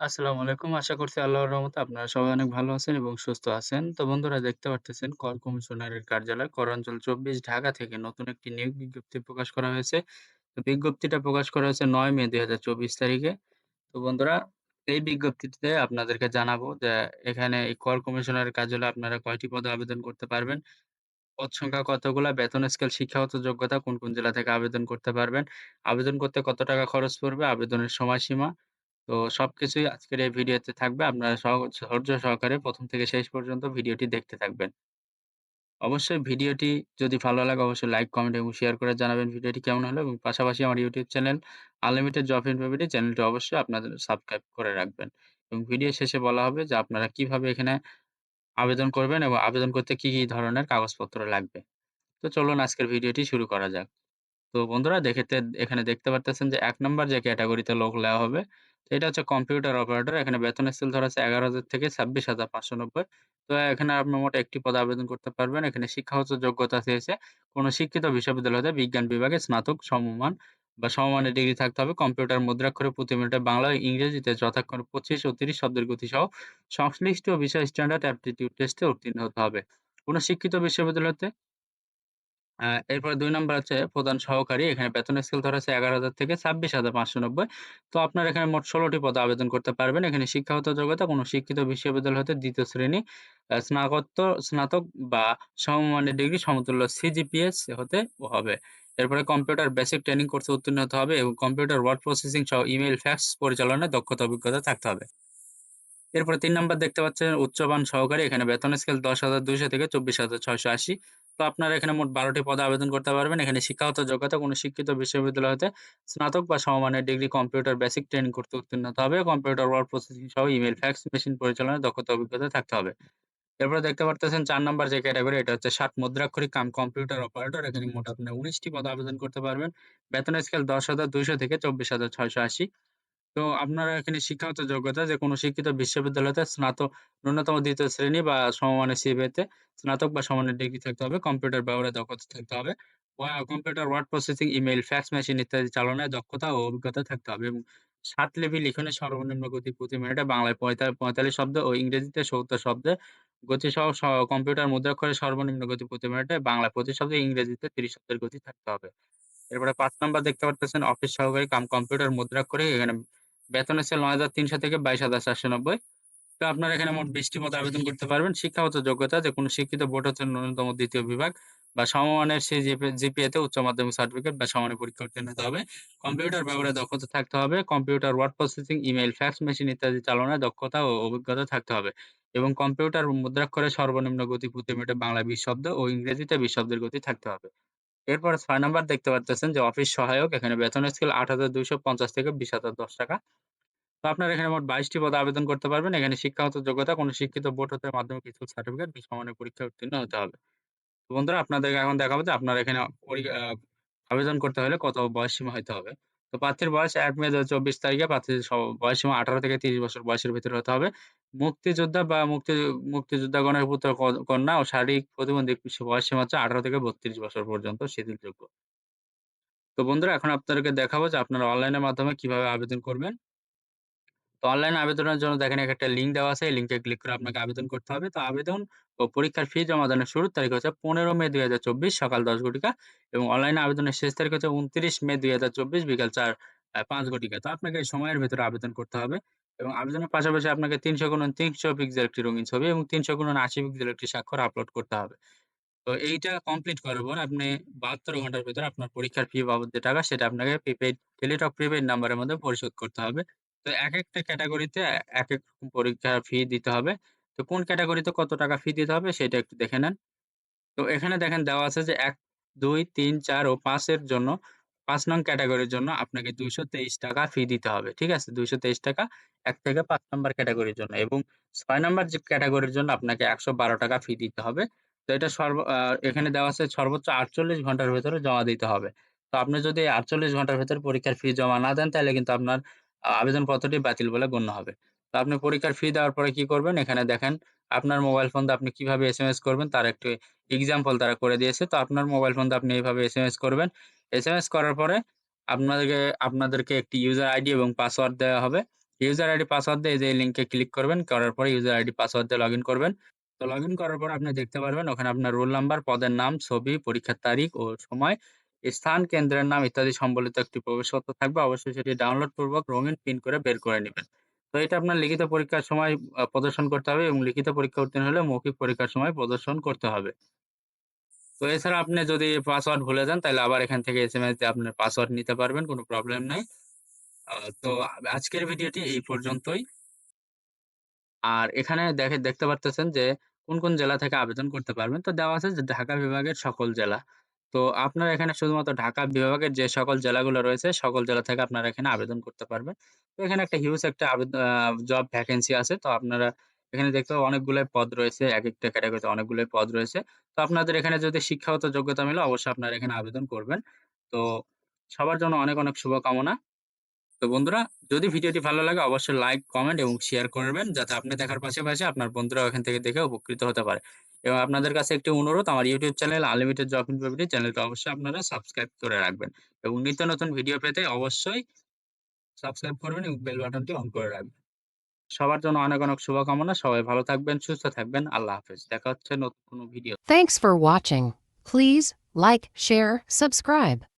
আসসালামু আলাইকুম। আশা করছি আল্লাহর রহমতে আপনারা সবাই অনেক ভালো আছেন এবং সুস্থ আছেন। তো বন্ধুরা দেখতে পারতেছেন কর কমিশনারের কার্যালয় কর অঞ্চল চব্বিশ ঢাকা থেকে নতুন একটি নিয়োগ বিজ্ঞপ্তি প্রকাশ করা হয়েছে। বিজ্ঞপ্তিটা প্রকাশ করা হয়েছে নয় মে ২০২৪ তারিখে। তো বন্ধুরা এই বিজ্ঞপ্তিতে আপনাদেরকে জানাব যে এখানে এই কর কমিশনারের কার্যালয়ে আপনারা কয়টি পদে আবেদন করতে পারবেন, পদ সংখ্যা কতগুলা, বেতন স্কেল, শিক্ষাগত যোগ্যতা কোন, কোন জেলা থেকে আবেদন করতে পারবেন, আবেদন করতে কত টাকা খরচ পড়বে, আবেদনের সময়সীমা তো সবকিছুই আজকের এই ভিডিওতে থাকবে। আপনারা সহ ধৈর্য সহকারে প্রথম থেকে শেষ পর্যন্ত ভিডিওটি দেখতে থাকবেন। অবশ্যই ভিডিওটি যদি ভালো লাগে অবশ্যই লাইক, কমেন্ট এবং শেয়ার করে জানাবেন ভিডিওটি কেমন হলো এবং পাশাপাশি আমার ইউটিউব চ্যানেল আনলিমিটেড জব ইনফোভিডি চ্যানেলটি অবশ্যই আপনাদের সাবস্ক্রাইব করে রাখবেন। এবং ভিডিও শেষে বলা হবে যে আপনারা কীভাবে এখানে আবেদন করবেন এবং আবেদন করতে কি, কি ধরনের কাগজপত্র লাগবে। তো চলুন আজকের ভিডিওটি শুরু করা যাক। তো বন্ধুরা দেখেতে এখানে দেখতে পারতেছেন যে ১ নাম্বার যে ক্যাটেগরিতে লোক নেওয়া হবে, এটা হচ্ছে কম্পিউটার অপারেটর। এখানে বেতন স্কেল ধরা আছে ১১,০০০ থেকে ২৬,৫৯০ তো এখানে আপনি মোট একটি পদে আবেদন করতে পারবেন। এখানে শিক্ষাগত যোগ্যতা চেয়েছে। কোন শিক্ষিত বিশ্ববিদ্যালয় হতে বিজ্ঞান বিভাগে স্নাতক সমমান বা সমমানের ডিগ্রি থাকতে হবে। কম্পিউটার মুদ্রাক্ষরে প্রতি মিনিটে বাংলা ইংরেজিতে যথাক্রমে ২৫ ও ৩০ শব্দের গতিসহ সংশ্লিষ্ট বিষয় স্ট্যান্ডার্ড অ্যাপটিটিউড টেস্টে উত্তীর্ণ হতে হবে। কোন শিক্ষিত বিশ্ববিদ্যালয় হতে আ এরপরে দুই নাম্বার হচ্ছে প্রধান সহকারী। এখানে বেতন স্কেল ধরা আছে ১১,০০০ থেকে ২৬,৫৯০ তো আপনারা এখানে মোট ১৬ টি পদে আবেদন করতে পারবেন। এখানে শিক্ষাগত যোগ্যতা কোনো শিক্ষিত বিশ্ববিদ্যালয় হতে দ্বিতীয় শ্রেণি স্নাতকোত্তর স্নাতক বা সমমানের ডিগ্রি সমতুল্য সিজিপিএস হতে হবে। এরপরে কম্পিউটার বেসিক ট্রেনিং কোর্সে উত্তীর্ণ হতে হবে এবং কম্পিউটার ওয়ার্ড প্রসেসিং সহ ইমেইল, ফ্যাক্স পরিচালনায় দক্ষতা অভিজ্ঞতা থাকতে হবে। এরপরে তিন নম্বর দেখতে পাচ্ছেন উচ্চমান সহকারী। এখানে বেতন স্কেল ১০,২০০ থেকে ২৪,৬৮০ তো আপনারা এখানে মোট বারোটি পদে আবেদন করতে পারবেন। এখানে শিক্ষাগত যোগ্যতা কোনো শিক্ষিত বিশ্ববিদ্যালয় হতে স্নাতক বা সমমানের ডিগ্রি কম্পিউটার বেসিক ট্রেনিং করতে উত্তীর্ণ হতে হবে। কম্পিউটার ওয়ার্ড প্রসেসিং সহ ইমেল ফ্যাক্স মেশিন পরিচালনায় দক্ষতা অভিজ্ঞতা থাকতে হবে। এরপরে দেখতে পারতেছেন চার নাম্বার যে ক্যাটাগরি এটা হচ্ছে ষাট মুদ্রাক্ষরিক কাম কম্পিউটার অপারেটর। এখানে মোট আপনি ১৯ টি পদে আবেদন করতে পারবেন। বেতন স্কেল ১০,২০০ থেকে ২৪,৬৮০ তো আপনারা এখানে শিক্ষাগত যোগ্যতা যে কোনো শিক্ষিত বিশ্ববিদ্যালয়তে স্নাতক ন্যূনতম দ্বিতীয় শ্রেণি বা সমমানের সিভিতে স্নাতক বা সমানের ডিগ্রি থাকতে হবে। কম্পিউটার ব্যবহারে দক্ষতা থাকতে হবে। Computer word processing, email, fax machine ইত্যাদি চালনায় দক্ষতা ও অভিজ্ঞতা থাকতে হবে এবং ৭ লিপি লিখনের সর্বনিম্ন গতি প্রতি মিনিটে বাংলায় পঁয়তা ৪৫ শব্দ ও ইংরেজিতে ৭০ শব্দে গতিসহ কম্পিউটার মুদ্রাক্ষরের সর্বনিম্ন গতি প্রতি মিনিটে বাংলায় ২৫ শব্দ, ইংরেজিতে ৩০ শব্দের গতি থাকতে হবে। এরপরে পাঁচ নাম্বার দেখতে পারতেছেন অফিস সহকারী কাম কম্পিউটার মুদ্রাক্ষরে এখানে বেতন হচ্ছে নয় হাজার তিনশো থেকে ২২,৪৯০ তো আপনারা এখানে মোট ২০ টি পদে আবেদন করতে পারবেন। শিক্ষাগত যোগ্যতা যে কোনো শিক্ষিত বোর্ড হচ্ছে ন্যূনতম দ্বিতীয় বিভাগ বা সমমানের সিজিপি জিপিএতে উচ্চ মাধ্যমিক সার্টিফিকেট বা সমানের পরীক্ষা উত্তীর্ণ হতে হবে। কম্পিউটার ব্যবহারে দক্ষতা থাকতে হবে। Computer word processing, email, fax machine ইত্যাদি চালনায় দক্ষতা ও অভিজ্ঞতা থাকতে হবে এবং কম্পিউটার মুদ্রাক্ষরে সর্বনিম্ন গতি প্রতি মিনিটে বাংলা ২০ শব্দ ও ইংরেজিতে ২০ শব্দের গতি থাকতে হবে। এরপরে ৬ নাম্বার দেখতে পাচ্ছেন যে অফিস সহায়ক এখানে বেতন স্কেল ৮,২৫০ থেকে ২০,০১০ টাকা। তো আপনারা এখানে মোট বাইশটি পদে আবেদন করতে পারবেন। এখানে শিক্ষাগত যোগ্যতা কোনো শিক্ষিত বোর্ড হতে মাধ্যমিক স্কুল সার্টিফিকেট বা পরীক্ষা উত্তীর্ণ হতে হবে। বন্ধুরা আপনাদেরকে এখন দেখাবো যে আপনারা এখানে আবেদন করতে হলে কত বয়স সীমা হইতে হবে। তো প্রার্থীর বয়স এক মে ২০২৪ তারিখে প্রার্থীর বয়স সীমা ১৮ থেকে ৩০ বছর বয়সের ভিতরে হতে হবে। মুক্তিযোদ্ধা বা মুক্তি মুক্তিযোদ্ধাগণের পুত্র কন্যা ও শারীরিক প্রতিবন্ধী বয়স সীমা হচ্ছে ১৮ থেকে ৩২ বছর পর্যন্ত শিথিলযোগ্য। তো বন্ধুরা, এখন আপনাদেরকে দেখাবো যে আপনারা অনলাইনের মাধ্যমে কীভাবে আবেদন করবেন। তো অনলাইন আবেদনের জন্য দেখেন একটা লিঙ্ক দেওয়া আছে। এই লিঙ্কে ক্লিক করে আপনাকে আবেদন করতে হবে। তো আবেদন ও পরীক্ষার ফি জমা দানের শুরুর তারিখ হচ্ছে ১৫ মে ২০২৪ সকাল ১০ ঘটিকা এবং অনলাইনে আবেদনের শেষ তারিখ হচ্ছে ২৯ মে ২০২৪ বিকাল ৪ আ ৫ ঘটিকা। তো আপনাকে এই সময়ের ভেতরে আবেদন করতে হবে এবং আবেদনের পাশাপাশি আপনাকে ৩০০ গুণন ৩০০ পিক্সেল একটি রঙিন ছবি এবং ৩০০ গুণন ৮০ পিক্সেল একটি স্বাক্ষর আপলোড করতে হবে। তো এইটা কমপ্লিট করার পর আপনি ৭২ ঘণ্টার ভেতরে আপনার পরীক্ষার ফি বাবদ যে টাকা সেটা আপনাকে প্রিপেইড টেলিটক প্রিপেইড নাম্বারের মধ্যে পরিশোধ করতে হবে। তো একেকটা ক্যাটেগরিতে একেক রকম পরীক্ষার ফি দিতে হবে। তো কোন ক্যাটেগরিতে কত টাকা ফি দিতে হবে সেটা একটু দেখে নেন। তো এখানে দেখেন দেওয়া আছে যে ১, ২, ৩, ৪ ও ৫ এর জন্য পাঁচ নং ক্যাটাগরির জন্য আপনাকে ৳২২৩ টাকা ফি দিতে হবে। ঠিক আছে? ৳২২৩ টাকা এক থেকে পাঁচ নাম্বার ক্যাটাগরির জন্য এবং ছয় নাম্বার যে ক্যাটেগরির জন্য আপনাকে ৳১১২ টাকা ফি দিতে হবে। তো এটা সর্ব এখানে দেওয়া আছে সর্বোচ্চ ৪৮ ঘণ্টার ভেতরে জমা দিতে হবে। তো আপনি যদি ৪৮ ঘণ্টার ভেতরে পরীক্ষার ফি জমা না দেন তাহলে কিন্তু আপনার আবেদনপত্রটি বাতিল বলে গণ্য হবে। তো আপনি পরীক্ষার ফি দেওয়ার পরে কি করবেন? এখানে দেখেন আপনার মোবাইল ফোন দিয়ে আপনি কীভাবে এসএমএস করবেন তার একটি এক্সাম্পল তারা করে দিয়েছে। তো আপনার মোবাইল ফোন দিয়ে আপনি এভাবে এসএমএস করবেন। এসএমএস করার পরে আপনাদেরকে আপনাদেরকে একটি ইউজার আইডি এবং পাসওয়ার্ড দেওয়া হবে ইউজার আইডি পাসওয়ার্ড দিয়ে এই লিংকে ক্লিক করবেন। করার পরে ইউজার আইডি পাসওয়ার্ড দিয়ে লগইন করবেন। তো লগইন করার পর আপনি দেখতে পারবেন ওখানে আপনার রোল নাম্বার, পদের নাম, ছবি, পরীক্ষার তারিখ ও সময়, স্থান, কেন্দ্রের নাম ইত্যাদি সম্বলিত একটি প্রবেশপত্র থাকবে। অবশ্যই সেটি ডাউনলোড পূর্বক রঙিন প্রিন্ট করে বের করে নেবেন তো এটা আপনার লিখিত পরীক্ষার সময় প্রদর্শন করতে হবে এবং লিখিত পরীক্ষা উত্তীর্ণ হলে মৌখিক পরীক্ষার সময় প্রদর্শন করতে হবে। তো এছাড়া আপনি যদি পাসওয়ার্ড ভুলে যান তাহলে আবার এখান থেকে এসএমএস দিয়ে আপনার পাসওয়ার্ড নিতে পারবেন। কোনো প্রবলেম নাই। তো আজকের ভিডিওটি এই পর্যন্তই। আর এখানে দেখে দেখতে পারতেছেন যে কোন, কোন জেলা থেকে আবেদন করতে পারবেন। তো দেওয়া আছে যে ঢাকা বিভাগের সকল জেলা। তো আপনারা এখানে শুধুমাত্র ঢাকা বিভাগের যে সকল জেলাগুলো রয়েছে সকল জেলা থেকে আপনারা এখানে আবেদন করতে পারবেন। তো এখানে একটা হিউজ একটা জব ভ্যাকেন্সি আছে। তো আপনারা এখানে দেখতে অনেকগুলোই পদ রয়েছে। এক একটা ক্যাটাগরিতে অনেকগুলোই পদ রয়েছে। তো আপনাদের এখানে যদি শিক্ষাগত যোগ্যতা মিলে অবশ্যই আপনারা এখানে আবেদন করবেন। তো সবার জন্য অনেক, অনেক শুভকামনা। তো বন্ধুরা যদি ভিডিওটি ভালো লাগে অবশ্যই লাইক, কমেন্ট এবং শেয়ার করবেন যাতে আপনি দেখার পাশাপাশি আপনার বন্ধুরাও এখান থেকে দেখে উপকৃত হতে পারে। এবং আপনাদের কাছে একটি অনুরোধ আমার ইউটিউব চ্যানেল আনলিমিটেড জব ইনফোভিডি চ্যানেলটা অবশ্যই আপনারা সাবস্ক্রাইব করে রাখবেন। এবং নিত্য নতুন ভিডিও পেতে অবশ্যই সাবস্ক্রাইব করবেন এবং বেল বাটনটি অন করে রাখবেন। সবার জন্য অনেক, অনেক শুভকামনা। সবাই ভালো থাকবেন, সুস্থ থাকবেন। আল্লাহ হাফেজ। দেখা হচ্ছে নতুন কোনো video Thanks for watching. Please like, share, subscribe.